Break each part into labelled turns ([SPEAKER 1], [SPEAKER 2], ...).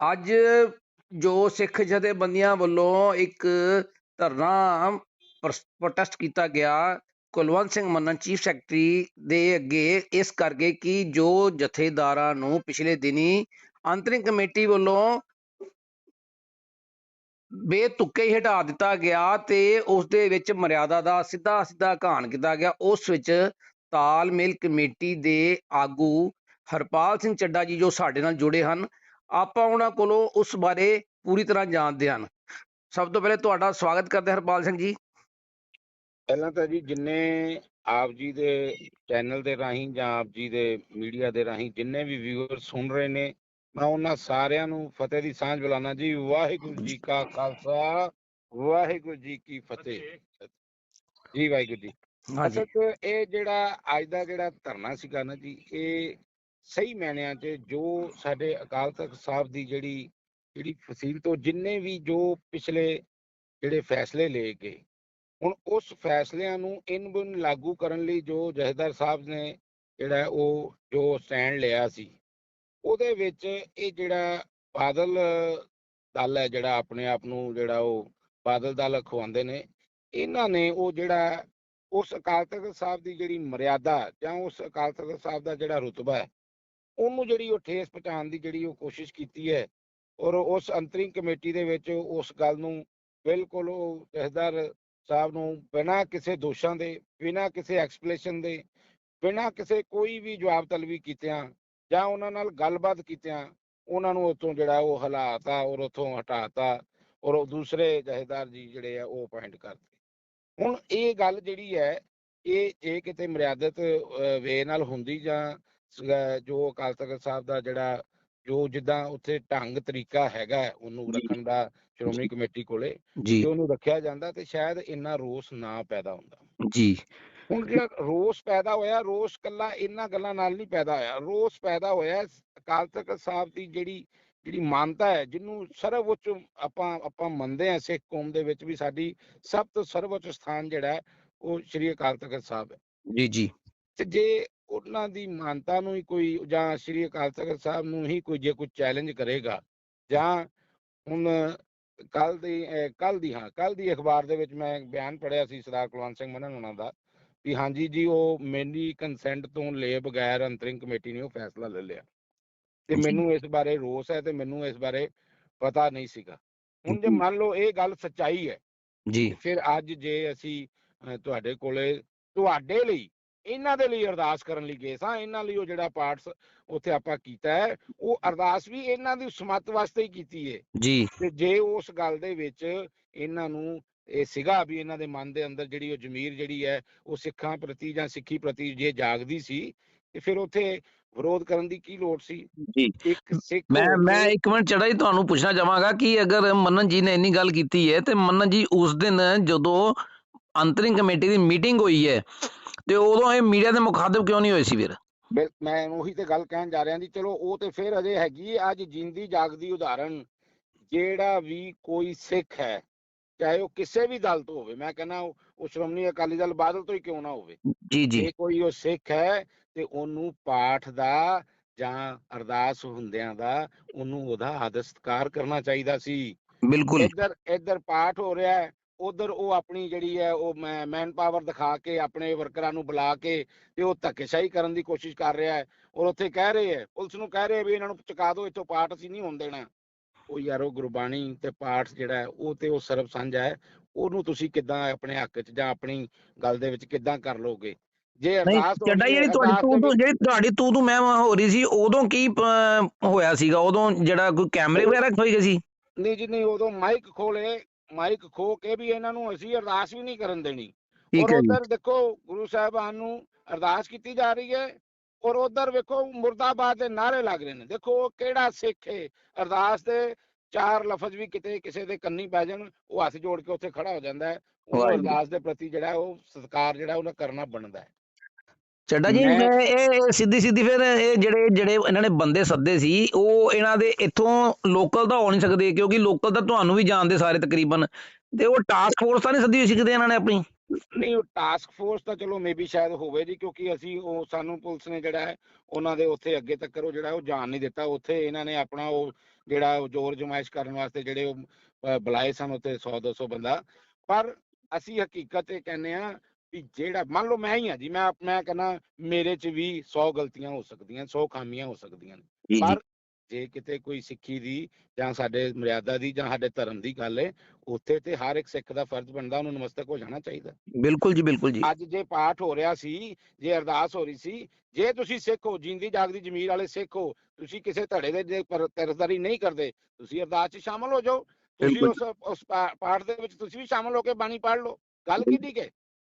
[SPEAKER 1] ਅੱਜ ਜੋ ਸਿੱਖ ਜਥੇਬੰਦੀਆਂ ਵੱਲੋਂ ਇੱਕ ਧਰਨਾ ਪ੍ਰੋਟੈਸਟ ਕੀਤਾ ਗਿਆ, ਕੁਲਵੰਤ ਸਿੰਘ ਮੰਨਨ ਚੀਫ ਸੈਕਟਰੀ ਦੇ ਅੱਗੇ, ਇਸ ਕਰਕੇ ਕਿ ਜੋ ਜਥੇਦਾਰਾਂ ਨੂੰ ਪਿਛਲੇ ਦਿਨੀ ਅੰਤਰਿਮ ਕਮੇਟੀ ਵੱਲੋਂ ਬੇਤੁਕੇ ਹੀ ਹਟਾ ਦਿੱਤਾ ਗਿਆ ਤੇ ਉਸ ਦੇ ਵਿੱਚ ਮਰਿਆਦਾ ਦਾ ਸਿੱਧਾ ਸਿੱਧਾ ਘਾਣ ਕੀਤਾ ਗਿਆ, ਉਸ ਵਿੱਚ ਤਾਲਮੇਲ ਕਮੇਟੀ ਦੇ ਆਗੂ ਹਰਪਾਲ ਸਿੰਘ ਚੱਡਾ ਜੀ ਜੋ ਸਾਡੇ ਨਾਲ ਜੁੜੇ ਹਨ ਆਪਾਂ ਉਹਨਾਂ ਕੋਲੋਂ ਉਸ ਬਾਰੇ ਪੂਰੀ ਤਰ੍ਹਾਂ ਜਾਣਦੇ ਹਨ। ਸਭ ਤੋਂ ਪਹਿਲੇ ਤੁਹਾਡਾ ਸਵਾਗਤ ਕਰਦੇ ਹਰਪਾਲ ਸਿੰਘ ਜੀ।
[SPEAKER 2] ਪਹਿਲਾਂ ਤਾਂ ਜੀ ਜਿੰਨੇ ਆਪ ਜੀ ਦੇ ਚੈਨਲ ਦੇ ਰਾਹੀਂ ਜਾਂ ਆਪ ਜੀ ਦੇ ਮੀਡੀਆ ਦੇ ਰਾਹੀਂ ਜਿੰਨੇ ਵੀ ਵਿਊਅਰ ਸੁਣ ਰਹੇ ਨੇ ਮੈਂ ਉਹਨਾਂ ਸਾਰਿਆਂ ਨੂੰ ਫਤਿਹ ਦੀ ਸਾਂਝ ਬੁਲਾਣਾ ਜੀ। ਵਾਹਿਗੁਰੂ ਜੀ ਕਾ ਖਾਲਸਾ ਵਾਹਿਗੁਰੂ ਜੀ ਕੀ ਫਤਿਹ। ਜੀ ਵਾਹਿਗੁਰੂ ਜੀ। ਅਸਲ ਇਹ ਜਿਹੜਾ ਅੱਜ ਦਾ ਜਿਹੜਾ ਧਰਨਾ ਸੀਗਾ ਨਾ ਜੀ ਇਹ ਸਹੀ ਮੈਨਿਆਂ 'ਚ ਜੋ ਸਾਡੇ ਅਕਾਲ ਤਖਤ ਸਾਹਿਬ ਦੀ ਜਿਹੜੀ ਜਿਹੜੀ ਫਸੀਲ ਤੋਂ ਜਿੰਨੇ ਵੀ ਜੋ ਪਿਛਲੇ ਜਿਹੜੇ ਫੈਸਲੇ ਲਏ ਗਏ, ਹੁਣ ਉਸ ਫੈਸਲਿਆਂ ਨੂੰ ਇਨ ਬਿਨ ਲਾਗੂ ਕਰਨ ਲਈ ਜੋ ਜਥੇਦਾਰ ਸਾਹਿਬ ਨੇ ਜਿਹੜਾ ਉਹ ਜੋ ਸਟੈਂਡ ਲਿਆ ਸੀ, ਉਹਦੇ ਵਿੱਚ ਇਹ ਜਿਹੜਾ ਬਾਦਲ ਦਲ ਹੈ ਜਿਹੜਾ ਆਪਣੇ ਆਪ ਨੂੰ ਜਿਹੜਾ ਉਹ ਬਾਦਲ ਦਲ ਖਵਾਉਂਦੇ ਨੇ, ਇਹਨਾਂ ਨੇ ਉਹ ਜਿਹੜਾ ਉਸ ਅਕਾਲ ਤਖਤ ਸਾਹਿਬ ਦੀ ਜਿਹੜੀ ਮਰਿਆਦਾ ਜਾਂ ਉਸ ਅਕਾਲ ਤਖਤ ਸਾਹਿਬ ਦਾ ਜਿਹੜਾ ਰੁਤਬਾ ਹੈ ਉਹਨੂੰ ਜਿਹੜੀ ਉਹ ਠੇਸ ਪਹੁੰਚਾਉਣ ਦੀ ਜਿਹੜੀ ਉਹ ਕੋਸ਼ਿਸ਼ ਕੀਤੀ ਹੈ ਔਰ ਉਸ ਅੰਤਰਿੰਗ ਕਮੇਟੀ ਦੇ ਵਿੱਚ ਉਸ ਗੱਲ ਨੂੰ ਬਿਲਕੁਲ ਉਹ ਜਥੇਦਾਰ ਸਾਹਿਬ ਨੂੰ ਬਿਨਾਂ ਕਿਸੇ ਦੋਸ਼ਾਂ ਦੇ, ਬਿਨਾਂ ਕਿਸੇ ਐਕਸਪਲੇਸ਼ਨ ਦੇ, ਬਿਨਾਂ ਕਿਸੇ ਕੋਈ ਵੀ ਜਵਾਬ ਤਲਬੀ ਕੀਤਿਆਂ ਜਾਂ ਉਹਨਾਂ ਨਾਲ ਗੱਲਬਾਤ ਕੀਤਿਆਂ ਉਹਨਾਂ ਨੂੰ ਉੱਥੋਂ ਜਿਹੜਾ ਉਹ ਹਲਾਤਾ ਔਰ ਉੱਥੋਂ ਹਟਾਤਾ ਔਰ ਉਹ ਦੂਸਰੇ ਜਥੇਦਾਰ ਜੀ ਜਿਹੜੇ ਆ ਉਹ ਅਪਾਇੰਟ ਕਰਤੇ। ਹੁਣ ਇਹ ਗੱਲ ਜਿਹੜੀ ਹੈ, ਇਹ ਜੇ ਕਿਤੇ ਮਰਿਆਦਤ ਵੇ ਨਾਲ ਹੁੰਦੀ ਜਾਂ ਜੋ ਅਕਾਲ ਤਖਤ ਸਾਹਿਬ ਦਾ ਜਿਹੜਾ ਜੋ ਜਿੱਦਾਂ ਉੱਥੇ ਢੰਗ ਤਰੀਕਾ ਹੈਗਾ ਉਹਨੂੰ। ਰੱਖਣ ਦਾ ਸ਼੍ਰੋਮਣੀ ਕਮੇਟੀ ਕੋਲੇ
[SPEAKER 1] ਜੀ।
[SPEAKER 2] ਉਹਨੂੰ ਰੱਖਿਆ ਜਾਂਦਾ ਤੇ ਸ਼ਾਇਦ ਇੰਨਾ ਰੋਸ ਨਾ ਪੈਦਾ ਹੁੰਦਾ।
[SPEAKER 1] ਜੀ।
[SPEAKER 2] ਹੁਣ ਜਿਹੜਾ ਰੋਸ ਪੈਦਾ ਹੋਇਆ ਰੋਸ ਕੱਲਾ ਇਹਨਾਂ ਗੱਲਾਂ ਨਾਲ ਨਹੀਂ ਪੈਦਾ ਹੋਇਆ। ਰੋਸ ਪੈਦਾ ਹੋਇਆ ਅਕਾਲ ਤਖਤ ਸਾਹਿਬ ਦੀ ਜਿਹੜੀ ਜਿਹੜੀ ਮਾਨਤਾ ਹੈ ਜਿਹਨੂੰ ਸਰਵਉੱਚ ਆਪਾਂ ਆਪਾਂ ਮੰਨਦੇ ਹਾਂ ਸਿੱਖ ਕੌਮ ਦੇ ਵਿੱਚ ਵੀ ਸਾਡੀ ਸਭ ਤੋਂ ਸਰਵਉੱਚ ਸਥਾਨ ਜਿਹੜਾ ਹੈ ਉਹ ਸ੍ਰੀ ਅਕਾਲ ਤਖਤ ਸਾਹਿਬ ਹੈ।
[SPEAKER 1] ਜੀ ਜੀ।
[SPEAKER 2] ਤੇ ਜੇ ਉਹਨਾਂ ਦੀ ਮਾਨਤਾ ਨੂੰ ਹੀ ਕੋਈ ਜਾਂ ਸ੍ਰੀ ਅਕਾਲ ਤਖਤ ਸਾਹਿਬ ਨੂੰ ਹੀ ਕੋਈ ਜੇ ਕੋਈ ਚੈਲੰਜ ਕਰੇਗਾ ਜਾਂ ਹੁਣ ਕੱਲ ਦੀ ਕੱਲ ਦੀ ਹਾਂ ਕੱਲ ਦੀ ਅਖਬਾਰ ਦੇ ਵਿੱਚ ਮੈਂ ਬਿਆਨ ਪੜਿਆ ਸੀ ਸਰਦਾਰ ਕੁਲਵੰਤ ਸਿੰਘ ਮੰਨਨ ਉਹਨਾਂ ਦਾ ਵੀ ਹਾਂਜੀ ਜੀ ਉਹ ਮੇਰੀ ਕੰਸੈਂਟ ਤੋਂ ਲਏ ਬਗੈਰ ਅੰਤਰਿਮ ਕਮੇਟੀ ਨੇ ਉਹ ਫੈਸਲਾ ਲੈ ਲਿਆ ਤੇ। ਮੈਨੂੰ ਇਸ ਬਾਰੇ ਰੋਸ ਹੈ ਤੇ ਮੈਨੂੰ ਇਸ ਬਾਰੇ ਪਤਾ ਨਹੀਂ ਸੀਗਾ ਹੁਣ ਜੇ। ਮੰਨ ਲਓ ਇਹ ਗੱਲ ਸੱਚਾਈ ਹੈ
[SPEAKER 1] ਜੀ
[SPEAKER 2] ਫਿਰ ਅੱਜ ਜੇ ਅਸੀਂ ਤੁਹਾਡੇ ਕੋਲੇ ਤੁਹਾਡੇ ਲਈ ਇਹਨਾਂ ਦੇ ਲਈ ਅਰਦਾਸ ਕਰਨ ਲਈ ਗਏ ਸਾਂ ਇਹਨਾਂ ਲਈ ਉਹ ਜਿਹੜਾ ਪਾਠ ਸ- ਉੱਥੇ ਆਪਾਂ ਕੀਤਾ ਹੈ ਉਹ ਅਰਦਾਸ ਵੀ ਇਹਨਾਂ ਦੀ ਸਮੱਤ ਵਾਸਤੇ ਹੀ ਕੀਤੀ ਹੈ
[SPEAKER 1] ਜੀ।
[SPEAKER 2] ਤੇ ਜੇ ਉਸ ਗੱਲ ਦੇ ਵਿੱਚ ਇਹਨਾਂ ਨੂੰ ਇਹ ਸੀਗਾ ਵੀ ਇਹਨਾਂ ਦੇ ਮਨ ਦੇ ਅੰਦਰ ਜਿਹੜੀ ਉਹ ਜ਼ਮੀਰ ਜਿਹੜੀ ਹੈ ਉਹ ਸਿੱਖਾਂ ਪ੍ਰਤੀ ਜਾਂ ਸਿੱਖੀ ਪ੍ਰਤੀ ਜੇ ਜਾਗਦੀ ਸੀ ਤੇ ਫਿਰ ਉੱਥੇ ਵਿਰੋਧ ਕਰਨ ਦੀ ਕੀ ਲੋੜ ਸੀ?
[SPEAKER 1] ਜੀ।
[SPEAKER 2] ਇੱਕ ਸਿੱਖ
[SPEAKER 1] ਮੈਂ
[SPEAKER 2] ਹੋ
[SPEAKER 1] ਮੈਂ ਇੱਕ ਮਿੰਟ ਚੜਾ ਜੀ ਤੁਹਾਨੂੰ ਪੁੱਛਣਾ ਚਾਹਾਂਗਾ ਕਿ ਅਗਰ ਮੰਨਨ ਜੀ ਨੇ ਇੰਨੀ ਗੱਲ ਕੀਤੀ ਹੈ ਤੇ ਮੰਨਨ ਜੀ ਉਸ ਦਿਨ ਜਦੋਂ ਅੰਤਰਿਮ ਕਮੇਟੀ ਦੀ ਮੀਟਿੰਗ ਹੋਈ ਹੈ ਤੇ ਉਦੋਂ ਇਹ ਮੀਡੀਆ ਦੇ ਮੁਖਾਤਬ ਕਿਉਂ ਨਹੀਂ ਹੋਏ ਸੀ ਫਿਰ?
[SPEAKER 2] ਮੈਂ ਉਹੀ ਤੇ ਗੱਲ ਕਹਿਣ ਜਾ ਰਿਹਾ ਜੀ ਚਲੋ ਉਹ ਤੇ ਫਿਰ ਅਜੇ ਹੈਗੀ ਅੱਜ ਜਿੰਦੀ ਜਾਗਦੀ ਉਦਾਹਰਣ ਜਿਹੜਾ ਵੀ ਕੋਈ ਸਿੱਖ ਹੈ ਚਾਹੇ ਉਹ ਕਿਸੇ ਵੀ ਦਲ ਤੋਂ ਹੋਵੇ ਮੈਂ ਕਹਿੰਦਾ ਉਹ ਉਹ ਸ਼੍ਰੋਮਣੀ ਅਕਾਲੀ ਦਲ ਬਾਦਲ ਤੋਂ ਹੀ ਕਿਉਂ ਨਾ ਹੋਵੇ?
[SPEAKER 1] ਜੀ ਜੀ।
[SPEAKER 2] ਜੇ ਕੋਈ ਉਹ ਸਿੱਖ ਹੈ ਤੇ ਉਹਨੂੰ ਪਾਠ ਦਾ ਜਾਂ ਅਰਦਾਸ ਹੁੰਦਿਆਂ ਦਾ ਉਹਨੂੰ ਉਹਦਾ ਆਦਰ ਸਤਿਕਾਰ ਕਰਨਾ ਚਾਹੀਦਾ ਸੀ।
[SPEAKER 1] ਬਿਲਕੁਲ।
[SPEAKER 2] ਇੱਧਰ ਇੱਧਰ ਪਾਠ ਹੋ ਰਿਹਾ ਹੈ ਉਧਰ ਉਹ ਆਪਣੀ ਜਿਹੜੀ ਹੈ ਉਹ ਮੈਨ ਪਾਵਰ ਦਿਖਾ ਕੇ ਆਪਣੇ ਵਰਕਰਾਂ ਨੂੰ ਬੁਲਾ ਕੇ ਤੇ ਉਹ ਧੱਕੇਸ਼ਾਹੀ ਕਰਨ ਦੀ ਕੋਸ਼ਿਸ਼ ਕਰ ਰਿਹਾ ਹੈ ਔਰ ਉੱਥੇ ਕਹਿ ਰਹੇ ਹੈ ਪੁਲਿਸ ਨੂੰ ਕਹਿ ਰਹੇ ਵੀ ਇਹਨਾਂ ਨੂੰ ਚੁਕਾ ਦਿਓ ਇੱਥੋਂ ਪਾਠ ਅਸੀਂ ਨਹੀਂ ਹੋਣ ਦੇਣਾ। ਉਹ ਯਾਰ ਉਹ ਗੁਰਬਾਣੀ ਤੇ ਪਾਠ ਜਿਹੜਾ ਹੈ ਉਹ ਤੇ ਉਹ ਸਰਬ ਸਾਂਝਾ ਹੈ ਉਹਨੂੰ ਤੁਸੀਂ ਕਿੱਦਾਂ ਆਪਣੇ ਹੱਕ 'ਚ ਜਾਂ ਆਪਣੀ ਗੱਲ ਦੇ ਵਿੱਚ ਕਿੱਦਾਂ ਕਰ ਲੋਗੇ ਜੇ ਅਰਦਾਸ
[SPEAKER 1] ਚੱਡਾ ਜਿਹੜੀ ਤੁਹਾਡੀ ਤੂੰ ਤੂੰ ਜਿਹੜੀ ਤੁਹਾਡੀ ਤੂੰ ਤੂੰ ਮੈਂ ਹੋ ਰਹੀ ਸੀ ਉਦੋਂ ਕੀ ਹੋਇਆ ਸੀਗਾ? ਉਦੋਂ ਜਿਹੜਾ ਕੋਈ ਕੈਮਰੇ ਵਗੈਰਾ ਹੋਈ ਗਏ ਸੀ?
[SPEAKER 2] ਨਹੀਂ ਜੀ ਨਹੀਂ ਉਦੋਂ ਮਾਈਕ ਖੋਲੇ ਮਾਈਕ ਖੋ ਕੇ ਵੀ ਇਹਨਾਂ ਨੂੰ ਅਸੀਂ ਅਰਦਾਸ ਵੀ ਨਹੀਂ ਕਰਨ ਦੇਣੀ। ਔਰ ਉਧਰ ਦੇਖੋ ਗੁਰੂ ਸਾਹਿਬਾਨ ਨੂੰ ਅਰਦਾਸ ਕੀਤੀ ਜਾ ਰਹੀ ਹੈ ਔਰ ਉਧਰ ਵੇਖੋ ਮੁਰਦਾਬਾਦ ਦੇ ਨਾਰੇ ਲੱਗ ਰਹੇ ਨੇ। ਦੇਖੋ ਉਹ ਕਿਹੜਾ ਸਿੱਖ ਹੈ? ਅਰਦਾਸ ਦੇ ਚਾਰ ਲਫ਼ਜ਼ ਵੀ ਕਿਤੇ ਕਿਸੇ ਦੇ ਕੰਨੀ ਪੈ ਜਾਣ ਉਹ ਹੱਥ ਜੋੜ ਕੇ ਉੱਥੇ ਖੜਾ ਹੋ ਜਾਂਦਾ ਹੈ। ਉਹ। ਅਰਦਾਸ ਦੇ ਪ੍ਰਤੀ ਜਿਹੜਾ ਉਹ ਸਤਿਕਾਰ ਜਿਹੜਾ ਉਹਨਾਂ ਕਰਨਾ ਬਣਦਾ ਹੈ।
[SPEAKER 1] ਚੱਡਾ ਜੀ ਇਹ ਸਿੱਧੀ ਸਿੱਧੀ ਫਿਰ ਇਹ ਜਿਹੜੇ ਜਿਹੜੇ ਇਹਨਾਂ ਨੇ ਬੰਦੇ ਸੱਦੇ ਸੀ ਉਹ ਇਹਨਾਂ ਦੇ ਇੱਥੋਂ ਲੋਕਲ ਤਾਂ ਹੋ ਨਹੀਂ ਸਕਦੇ ਕਿਉਂਕਿ ਲੋਕਲ ਤਾਂ ਤੁਹਾਨੂੰ ਵੀ ਜਾਣਦੇ ਸਾਰੇ ਤਕਰੀਬਨ। ਤੇ ਉਹ ਟਾਸਕ ਫੋਰਸ ਤਾਂ ਨਹੀਂ ਸੱਦੀ ਹੋਈ ਸੀ ਕਿਤੇ ਇਹਨਾਂ ਨੇ ਆਪਣੀ?
[SPEAKER 2] ਨਹੀਂ ਉਹ ਟਾਸਕ ਫੋਰਸ ਤਾਂ ਚਲੋ ਮੇਬੀ ਸ਼ਾਇਦ ਹੋਵੇ ਜੀ ਕਿਉਂਕਿ ਅਸੀਂ ਉਹ ਸਾਨੂੰ ਪੁਲਿਸ ਨੇ ਜਿਹੜਾ ਹੈ ਉਹਨਾਂ ਦੇ ਉੱਥੇ ਅੱਗੇ ਤੱਕ ਉਹ ਜਿਹੜਾ ਉਹ ਜਾਣ ਨਹੀਂ ਦਿੱਤਾ। ਉੱਥੇ ਇਹਨਾਂ ਨੇ ਆਪਣਾ ਉਹ ਜਿਹੜਾ ਜ਼ੋਰ ਜਮਾਇਸ਼ ਕਰਨ ਵਾਸਤੇ ਜਿਹੜੇ ਉਹ ਬੁਲਾਏ ਸਨ ਉੱਥੇ 100 200 ਬੰਦਾ। ਪਰ ਅਸੀਂ ਹਕੀਕਤ ਇਹ ਕਹਿੰਦੇ ਆ ਵੀ ਜਿਹੜਾ ਮੰਨ ਲਓ ਮੈਂ ਹੀ ਆ ਜੀ ਮੈਂ ਮੈਂ ਕਹਿੰਦਾ ਮੇਰੇ 'ਚ ਵੀ 100 ਗਲਤੀਆਂ ਹੋ ਸਕਦੀਆਂ 100 ਖਾਮੀਆਂ ਹੋ ਸਕਦੀਆਂ ਨੇ। ਪਰ ਜੇ ਕਿਤੇ ਕੋਈ ਸਿੱਖੀ ਦੀ ਜਾਂ ਸਾਡੇ ਮਰਿਆਦਾ ਦੀ ਜਾਂ ਸਾਡੇ ਧਰਮ ਦੀ ਗੱਲ ਹੈ ਉੱਥੇ ਤੇ ਹਰ ਇੱਕ ਸਿੱਖ ਦਾ ਫਰਜ਼ ਬਣਦਾ ਉਹਨੂੰ ਨਮਸਤਕ ਹੋ ਜਾਣਾ ਚਾਹੀਦਾ।
[SPEAKER 3] ਬਿਲਕੁਲ ਜੀ ਬਿਲਕੁਲ ਜੀ।
[SPEAKER 2] ਅੱਜ ਜੇ ਪਾਠ ਹੋ ਰਿਹਾ ਸੀ ਜੇ ਅਰਦਾਸ ਹੋ ਰਹੀ ਸੀ ਜੇ ਤੁਸੀਂ ਸਿੱਖ ਹੋ ਜਿੰਦੀ ਜਾਗਦੀ ਜ਼ਮੀਰ ਵਾਲੇ ਸਿੱਖ ਹੋ ਤੁਸੀਂ ਕਿਸੇ ਧੜੇ ਦੇ ਤਰਫਦਾਰੀ ਨਹੀਂ ਕਰਦੇ ਤੁਸੀਂ ਅਰਦਾਸ 'ਚ ਸ਼ਾਮਲ ਹੋ ਜਾਓ। ਤੁਸੀਂ। ਉਸ ਪਾਠ ਦੇ ਵਿੱਚ ਤੁਸੀਂ ਵੀ ਸ਼ਾਮਲ ਹੋ ਕੇ ਬਾਣੀ ਪੜ੍ਹ ਲਓ। ਗੱਲ ਕੀ ਠੀਕ ਹੈ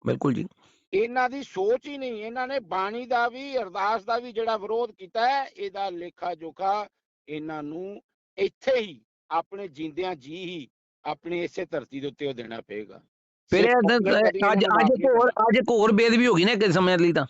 [SPEAKER 3] ਬਿਲਕੁਲ ਜੀ।
[SPEAKER 2] ਇਹਨਾਂ ਦੀ ਸੋਚ ਹੀ ਨਹੀਂ ਇਹਨਾਂ ਨੇ ਬਾਣੀ ਦਾ ਵੀ ਅਰਦਾਸ ਦਾ ਵੀ ਜਿਹੜਾ ਵਿਰੋਧ ਕੀਤਾ ਹੈ ਇਹਦਾ ਲੇਖਾ ਜੋਖਾ ਇਹਨਾਂ ਨੂੰ ਇੱਥੇ ਹੀ ਆਪਣੇ ਜਿੰਦਿਆਂ ਜੀ ਹੀ ਆਪਣੀ ਇਸੇ ਧਰਤੀ ਦੇ ਉੱਤੇ ਉਹ ਦੇਣਾ ਪਏਗਾ।
[SPEAKER 3] ਫਿਰ ਅੱਜ ਅੱਜ ਹੋਰ ਅੱਜ ਹੋਰ ਬੇਦ ਵੀ ਹੋ ਗਈ ਨਾ ਕਿਸੇ ਸਮੇਂ ਲਈ ਤਾਂ।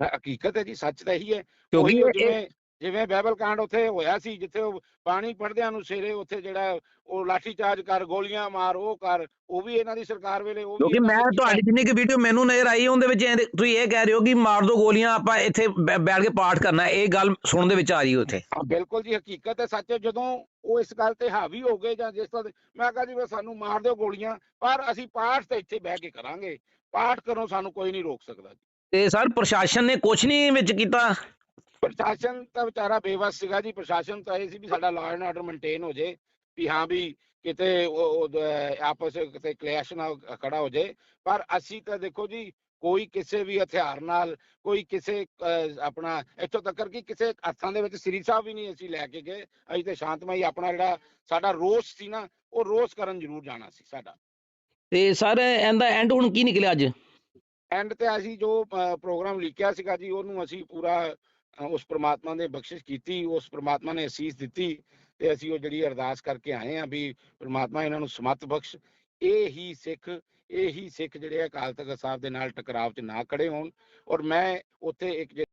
[SPEAKER 2] ਹਕੀਕਤ ਹੈ ਜੀ ਸੱਚ ਤਾਂ ਇਹੀ ਹੈ।
[SPEAKER 3] ਕਿਉਂਕਿ
[SPEAKER 2] ਜਿਵੇਂ ਬਾਈਬਲ ਕਾਂਡ ਉੱਥੇ ਹੋਇਆ ਸੀ ਜਿੱਥੇ ਉਹ ਪਾਣੀ ਪੜਦਿਆਂ ਨੂੰ ਸਵੇਰੇ ਉੱਥੇ ਜਿਹੜਾ ਉਹ ਲਾਠੀ ਚਾਰਜ ਕਰ ਗੋਲੀਆਂ ਮਾਰ ਉਹ ਕਰ ਉਹ ਵੀ ਇਹਨਾਂ ਦੀ ਸਰਕਾਰ ਵੇਲੇ ਉਹ ਵੀ
[SPEAKER 3] ਕਿਉਂਕਿ ਮੈਂ। ਤੁਹਾਡੀ ਜਿੰਨੀ ਕਿ ਵੀਡੀਓ ਮੈਨੂੰ ਨਜ਼ਰ ਆਈ ਉਹਦੇ ਵਿੱਚ ਤੁਸੀਂ ਇਹ ਕਹਿ ਰਹੇ ਹੋ ਕਿ ਮਾਰ ਦੋ ਗੋਲੀਆਂ ਆਪਾਂ ਇੱਥੇ ਬੈਠ ਕੇ ਪਾਠ ਕਰਨਾ ਇਹ ਗੱਲ ਸੁਣਨ ਦੇ ਵਿੱਚ ਆ ਰਹੀ ਉੱਥੇ
[SPEAKER 2] ਬਿਲਕੁਲ ਜੀ ਹਕੀਕਤ ਹੈ ਸੱਚ ਜਦੋਂ ਉਹ ਇਸ ਗੱਲ ਤੇ ਹਾਵੀ ਹੋ ਗਏ ਜਾਂ ਜਿਸ ਤਰ੍ਹਾਂ ਮੈਂ ਕਹਾਂ ਜੀ ਵੀ ਸਾਨੂੰ ਮਾਰ ਦਿਓ ਗੋਲੀਆਂ ਪਰ ਅਸੀਂ ਪਾਠ ਤੇ ਇੱਥੇ ਬਹਿ ਕੇ ਕਰਾਂਗੇ ਪਾਠ ਕਰੋ ਸਾਨੂੰ ਕੋਈ ਨਹੀਂ ਰੋਕ ਸਕਦਾ
[SPEAKER 3] ਤੇ ਸਰ ਪ੍ਰਸ਼ਾਸਨ ਨੇ ਕੁਝ ਨਹੀਂ ਵਿੱਚ ਕੀਤਾ
[SPEAKER 2] ਪ੍ਰਸ਼ਾਸਨ ਤਾਂ ਵਿਚਾਰਾ ਬੇਵਸ ਸੀਗਾ ਜੀ ਪ੍ਰਸ਼ਾਸਨ ਤਾਂ ਇਹ ਸੀ ਵੀ ਸਾਡਾ ਲਾਅ ਐਂਡ ਆਰਡਰ ਮੇਨਟੇਨ ਹੋ ਜੇ ਵੀ ਹਾਂ ਵੀ ਕਿਤੇ ਆਪਸ ਵਿੱਚ ਕਿਤੇ ਕਲੈਸ਼ ਨਾ ਖੜਾ ਹੋ ਜੇ। ਪਰ ਅਸੀਂ ਤਾਂ ਦੇਖੋ ਜੀ ਕੋਈ ਕਿਸੇ ਵੀ ਹਥਿਆਰ ਨਾਲ ਕੋਈ ਕਿਸੇ ਆਪਣਾ ਇੱਥੋਂ ਤੱਕ ਕਿ ਕਿਸੇ ਹੱਥਾਂ ਦੇ ਵਿੱਚ ਸ੍ਰੀ ਸਾਹਿਬ ਵੀ ਨਹੀਂ ਅਸੀਂ ਲੈ ਕੇ ਗਏ। ਅਸੀਂ ਤੇ ਸ਼ਾਂਤਮਈ ਆਪਣਾ ਜਿਹੜਾ ਸਾਡਾ ਰੋਸ ਸੀ ਨਾ ਉਹ ਰੋਸ ਕਰਨ ਜ਼ਰੂਰ ਜਾਣਾ ਸੀ ਸਾਡਾ।
[SPEAKER 3] ਤੇ ਸਰ ਇਹਦਾ ਐਂਡ ਹੁਣ ਕੀ ਨਿਕਲਿਆ ਅੱਜ?
[SPEAKER 2] ਐਂਡ ਤੇ ਅਸੀਂ ਜੋ ਪ੍ਰੋਗਰਾਮ ਲਿਖਿਆ ਸੀਗਾ ਜੀ ਉਹਨੂੰ ਅਸੀਂ ਪੂਰਾ ਉਸ ਪ੍ਰਮਾਤਮਾ ਨੇ ਬਖਸ਼ਿਸ਼ ਕੀਤੀ, ਉਸ ਪ੍ਰਮਾਤਮਾ ਨੇ ਅਸੀਸ ਦਿੱਤੀ ਤੇ ਅਸੀਂ ਉਹ ਜਿਹੜੀ ਅਰਦਾਸ ਕਰਕੇ ਆਏ ਆ ਵੀ ਪ੍ਰਮਾਤਮਾ ਇਹਨਾਂ ਨੂੰ ਸਮਤ ਬਖਸ਼। ਇਹ ਹੀ ਸਿੱਖ, ਇਹ ਹੀ ਸਿੱਖ ਜਿਹੜੇ ਅਕਾਲ ਤਖਤ ਸਾਹਿਬ ਦੇ ਨਾਲ ਟਕਰਾਵ 'ਚ ਨਾ ਖੜੇ ਹੋਣ। ਔਰ ਮੈਂ ਉੱਥੇ ਇੱਕ